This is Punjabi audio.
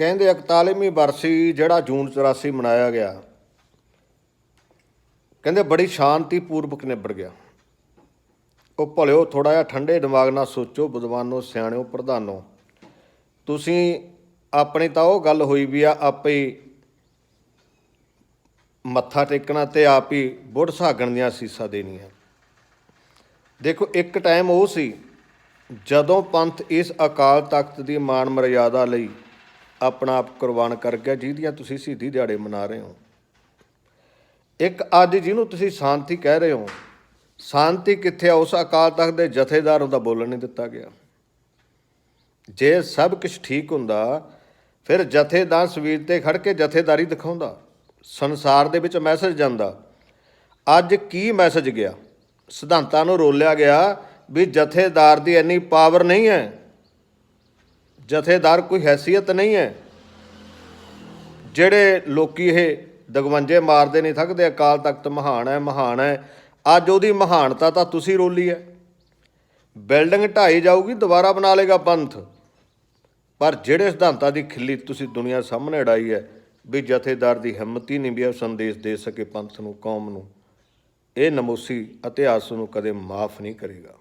ਕਹਿੰਦੇ 41ਵੀਂ ਬਰਸੀ ਜਿਹੜਾ ਜੂਨ 84 ਮਨਾਇਆ ਗਿਆ, ਕਹਿੰਦੇ ਬੜੀ ਸ਼ਾਂਤੀ ਪੂਰਵਕ ਨਿਬੜ ਗਿਆ। ਉਹ ਭਲਿਓ ਥੋੜਾ ਜਿਹਾ ਠੰਡੇ ਦਿਮਾਗ ਨਾਲ ਸੋਚੋ ਵਿਦਵਾਨੋ, ਸਿਆਣਿਓ, ਪ੍ਰਧਾਨੋ। ਤੁਸੀਂ ਆਪਣੀ ਤਾਂ ਉਹ ਗੱਲ ਹੋਈ ਵੀ ਆ, ਆਪੇ ਮੱਥਾ ਟੇਕਣਾ ਤੇ ਆਪ ਹੀ ਬੁੱਢ ਸਾਗਣ ਦੀਆਂ ਸੀਸਾਂ ਦੇਣੀਆਂ। ਦੇਖੋ, ਇੱਕ ਟਾਈਮ ਉਹ ਸੀ, ਜਦੋਂ ਪੰਥ ਇਸ ਅਕਾਲ ਤਖਤ ਦੀ ਮਾਣ ਮਰਿਆਦਾ ਲਈ ਆਪਣਾ ਆਪ ਕੁਰਬਾਨ ਕਰ ਗਿਆ, ਜਿਹਦੀਆਂ ਤੁਸੀਂ ਸ਼ਹੀਦੀ ਦਿਹਾੜੇ ਮਨਾ ਰਹੇ ਹੋ। ਇੱਕ ਅੱਜ ਜਿਹਨੂੰ ਤੁਸੀਂ ਸ਼ਾਂਤੀ ਕਹਿ ਰਹੇ ਹੋ, ਸ਼ਾਂਤੀ ਕਿੱਥੇ ਆ? ਉਸ ਅਕਾਲ ਤਖਤ ਦੇ ਜਥੇਦਾਰ ਨੂੰ ਤਾਂ ਬੋਲਣ ਨਹੀਂ ਦਿੱਤਾ ਗਿਆ। ਜੇ ਸਭ ਕੁਝ ਠੀਕ ਹੁੰਦਾ, ਫਿਰ ਜਥੇਦਾਰ ਸਵੀਰ ਤੇ ਖੜ ਕੇ ਜਥੇਦਾਰੀ ਦਿਖਾਉਂਦਾ, ਸੰਸਾਰ ਦੇ ਵਿੱਚ ਮੈਸੇਜ ਜਾਂਦਾ। ਅੱਜ ਕੀ ਮੈਸੇਜ ਗਿਆ? ਸਿਧਾਂਤਾਂ ਨੂੰ ਰੋਲਿਆ ਗਿਆ ਵੀ ਜਥੇਦਾਰ ਦੀ ਇੰਨੀ ਪਾਵਰ ਨਹੀਂ ਹੈ। ਜਥੇਦਾਰ ਕੋਈ ਹੈਸੀਅਤ ਨਹੀਂ ਹੈ। ਜਿਹੜੇ ਲੋਕੀ ਇਹ ਦਗਵੰਜੇ ਮਾਰਦੇ ਨਹੀਂ ਥੱਕਦੇ, ਅਕਾਲ ਤਖਤ ਮਹਾਨ ਹੈ ਮਹਾਨ ਹੈ, ਅੱਜ ਉਹਦੀ ਮਹਾਨਤਾ ਤਾਂ ਤੁਸੀਂ ਰੋਲੀ ਹੈ। ਬਿਲਡਿੰਗ ਢਾਈ ਜਾਊਗੀ, ਦੁਬਾਰਾ ਬਣਾ ਲੇਗਾ ਪੰਥ। ਪਰ ਜਿਹੜੇ ਸਿਧਾਂਤਾਂ ਦੀ ਖਿੱਲੀ ਤੁਸੀਂ ਦੁਨੀਆ ਸਾਹਮਣੇ ਅੜਾਈ ਹੈ, ਵੀ ਜਥੇਦਾਰ ਦੀ ਹਿੰਮਤ ਹੀ ਨਹੀਂ ਵੀ ਉਹ ਸੰਦੇਸ਼ ਦੇ ਸਕੇ ਪੰਥ ਨੂੰ, ਕੌਮ ਨੂੰ, ਇਹ ਨਮੋਸੀ ਇਤਿਹਾਸ ਨੂੰ ਕਦੇ ਮਾਫ ਨਹੀਂ ਕਰੇਗਾ।